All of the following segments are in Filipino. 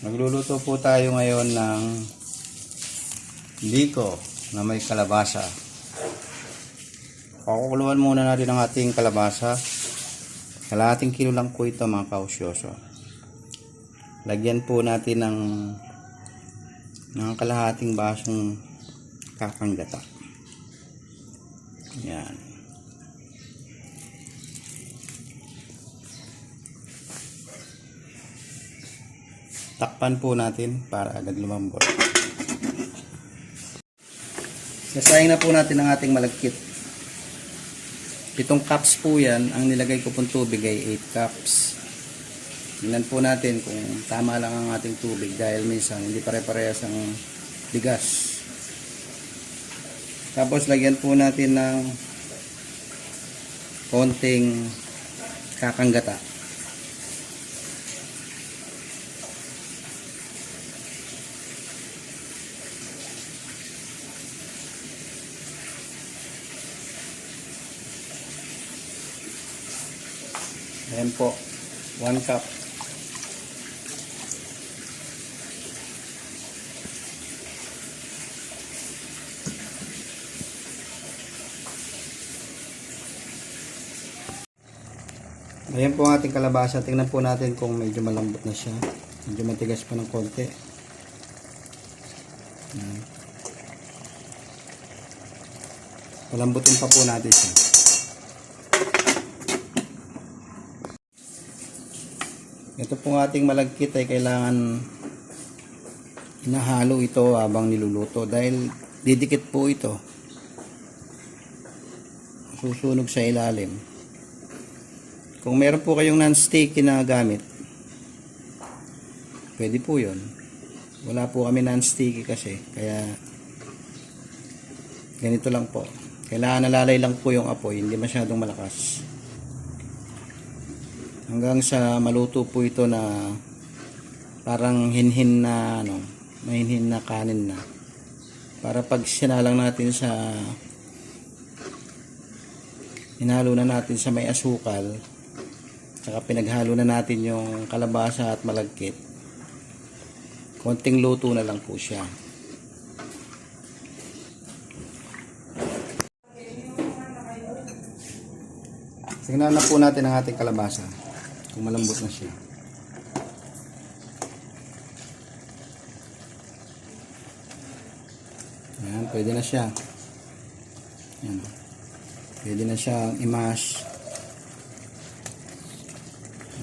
Nagluluto po tayo ngayon ng liko na may kalabasa. Pakukuluan muna natin ang ating kalabasa. Kalahating kilo lang po ito mga kausyoso. Lagyan po natin ng ng kalahating basong kakanggata. Yan. Takpan po natin para agad lumambot. Sasayang na po natin ang ating malagkit. Pitong cups po yan. Ang nilagay ko pong tubig ay 8 cups. Tingnan po natin kung tama lang ang ating tubig dahil minsan hindi pare-parehas ang bigas. Tapos lagyan po natin ng konting kakanggata. Ayan po, 1 cup. Ayan po ang ating kalabasa. Tingnan po natin kung medyo malambot na siya. Medyo matigas pa ng konti. Ayan. Palambutin pa po natin siya. Ito pong ating malagkit ay kailangan inahalo ito habang niluluto dahil didikit po ito. Susunog sa ilalim. Kung meron po kayong non-sticky na gamit, pwede po yun. Wala po kami non-sticky kasi, kaya ganito lang po. Kailangan nalalay lang po yung apoy, hindi masyadong malakas. Hanggang sa maluto po ito na parang hinhin na ano, may hinhin na kanin na. Para pag sinalang natin sa hinalo na natin sa may asukal, saka pinaghalo na natin yung kalabasa at malagkit. Konting luto na lang po siya. Tingnan na po natin ang ating kalabasa. Kung malambot na siya. Ayan, pwede na siya. Ayan. Pwede na siyang i-mash.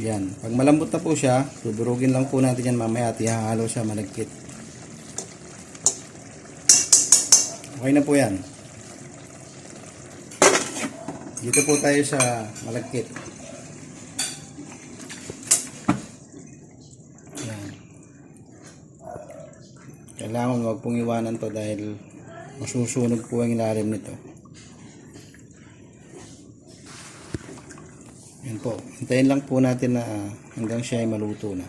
Yan. Pag malambot na po siya, dudurugin lang po natin yan mamaya at ihahalo siya malagkit. Okay na po yan. Dito po tayo sa malagkit. Kailangan wag pong iwanan to dahil masusunog po ang ilalim nito. Yan po. Hintayin lang po natin na ah, hanggang siya ay maluto na.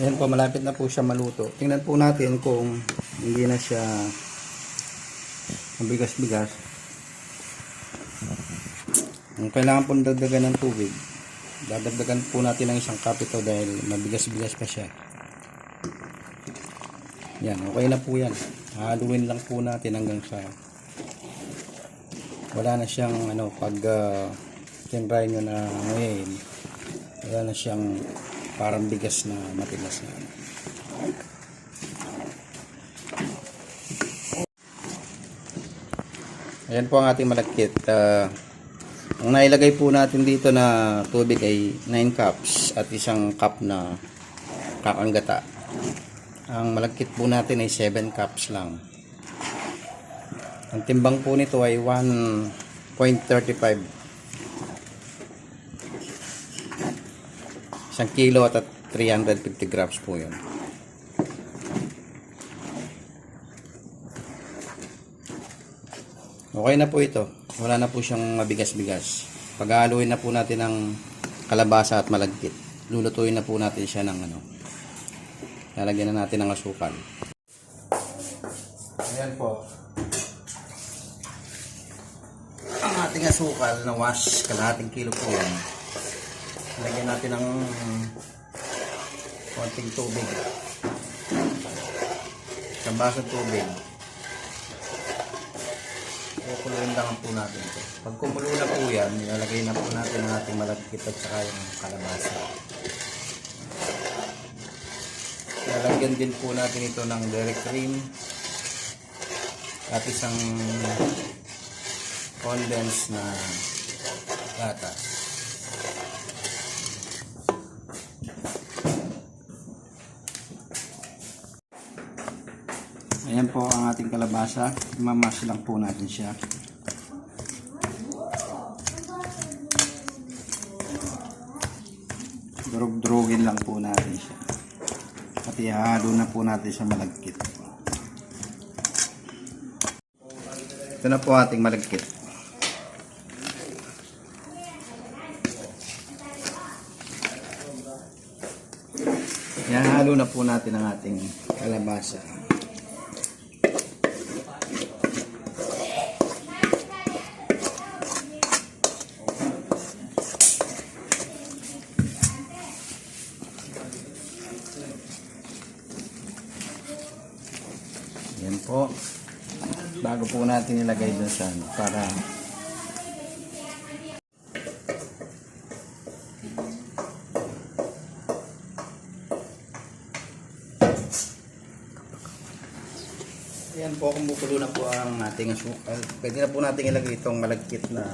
Ayan po, malapit na po siya maluto. Tingnan po natin kung hindi na siya mabigas-bigas. Kailangan po dagdagan ng tubig, dadagdagan po natin ng isang cup ito dahil mabigas-bigas pa siya. Yan, okay na po yan. Haluin lang po natin hanggang sa wala na siyang ano pag uh, tinry nyo na ngayon wala na siyang parang bigas na matigas na ayan po ang ating malagkit uh, ang nailagay po natin dito na tubig ay 9 cups at isang cup na kakanggata ang malagkit po natin ay 7 cups lang. Ang timbang po nito ay 1.35 isang kilo at 350 grams po yun okay na po ito. Wala na po siyang mabigas-bigas. Paghahaluin na po natin ng kalabasa at malagkit. Lulutuin na po natin siya ng ano lalagyan na natin ng asukal. Ayan po. Ang ating asukal na wash kalahating kilo po yan. Lagyan natin ng konting tubig. Isang baso tubig. Kukuluin lang po natin ito. Pag kumulo na po yan, nilalagay na po natin ang ating malagkit at saka yung kalabasa. Lalagyan din po natin ito ng direct cream at isang condensed na gatas. Ayan po ang ating kalabasa. Mamash lang po natin siya. Durug-durugin lang po natin siya. At ihahalo na po natin sa malagkit. Ito na po ating malagkit. Ihahalo na po natin ang ating kalabasa. Yan po. Bago po natin ilagay dun sa ano, para Ayan po, kumukulo na po ang ating asukal. Pwede na po natin ilagay itong malagkit na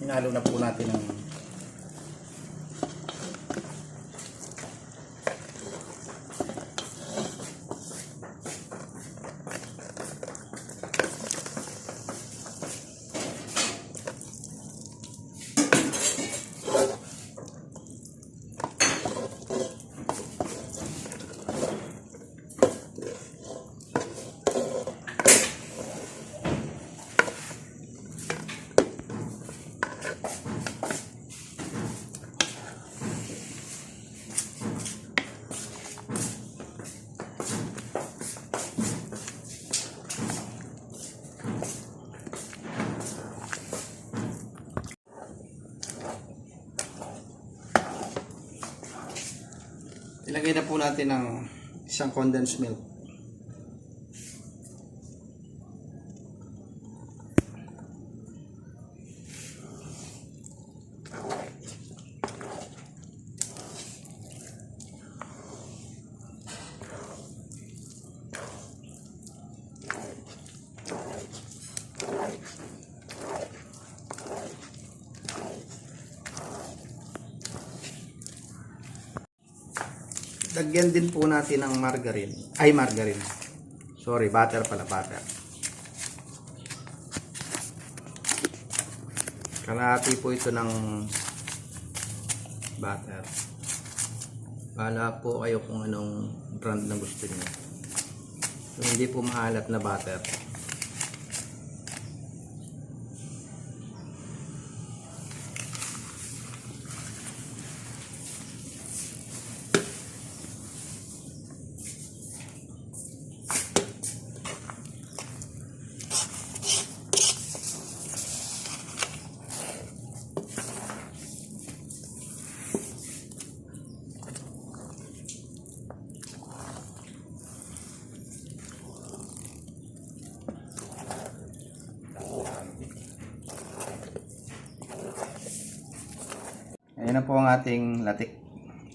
hinalo na po natin ng Ilagay na po natin ng isang condensed milk. Lagyan din po natin ng margarine. Ay, margarine. Sorry, butter pala, butter. Kalahati po ito ng butter. Bala po kayo kung anong brand na gusto niyo. So, hindi po maalat na butter. Po ang ating latik.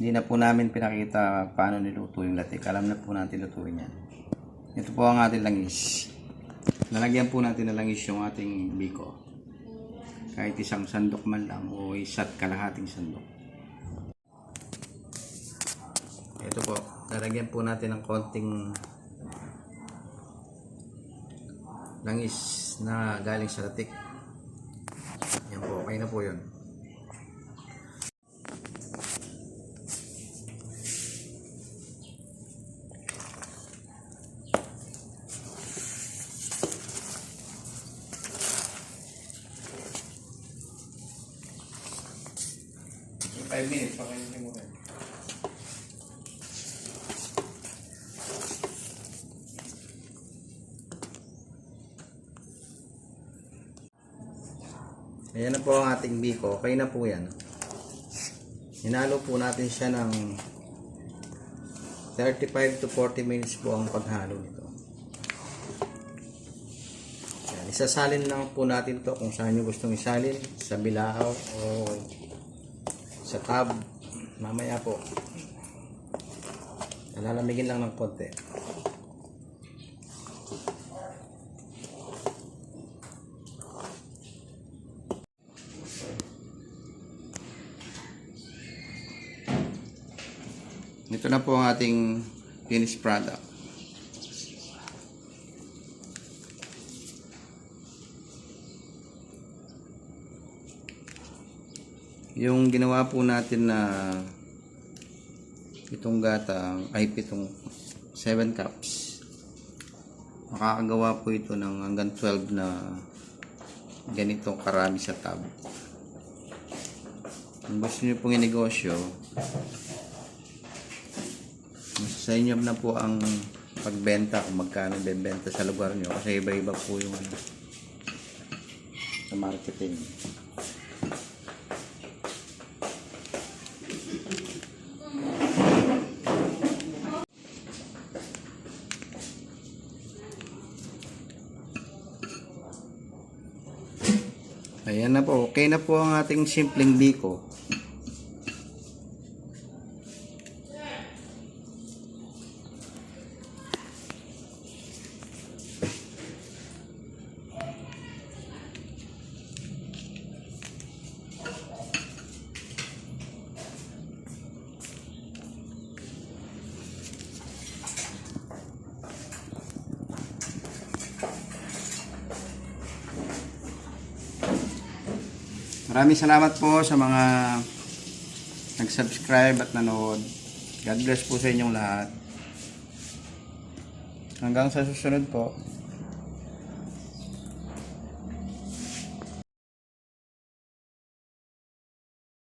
Hindi na po namin pinakita paano niluto yung latik. Alam na po natin lutuin yan. Ito po ang ating langis. Lalagyan po natin ng langis yung ating biko. Kahit isang sandok man lang o isa't kalahating sandok. Ito po. Lalagyan po natin ng konting langis na galing sa latik. Yan po. Okay na po yun. Five minutes, pakainin mo rin. Ayan na po ang ating biko. Okay na po yan. Hinalo po natin siya ng 35 to 40 minutes po ang paghalo nito. Yan, isasalin lang po natin to kung saan nyo gustong isalin, sa bilao o sa tab. Mamaya po. Lalamigin lang ng konti. Ito na po ang ating finished product. Yung ginawa po natin na itong gata ay pitong 7 cups. Makakagawa po ito ng hanggang 12 na ganitong karami sa tab. Kung gusto niyo pong inegosyo, sa inyo na po ang pagbenta kung magkano bebenta sa lugar nyo kasi iba-iba po yung ano, sa marketing. Okay na po ang ating simpleng biko. Maraming salamat po sa mga nag-subscribe at nanood. God bless po sa inyong lahat. Hanggang sa susunod po.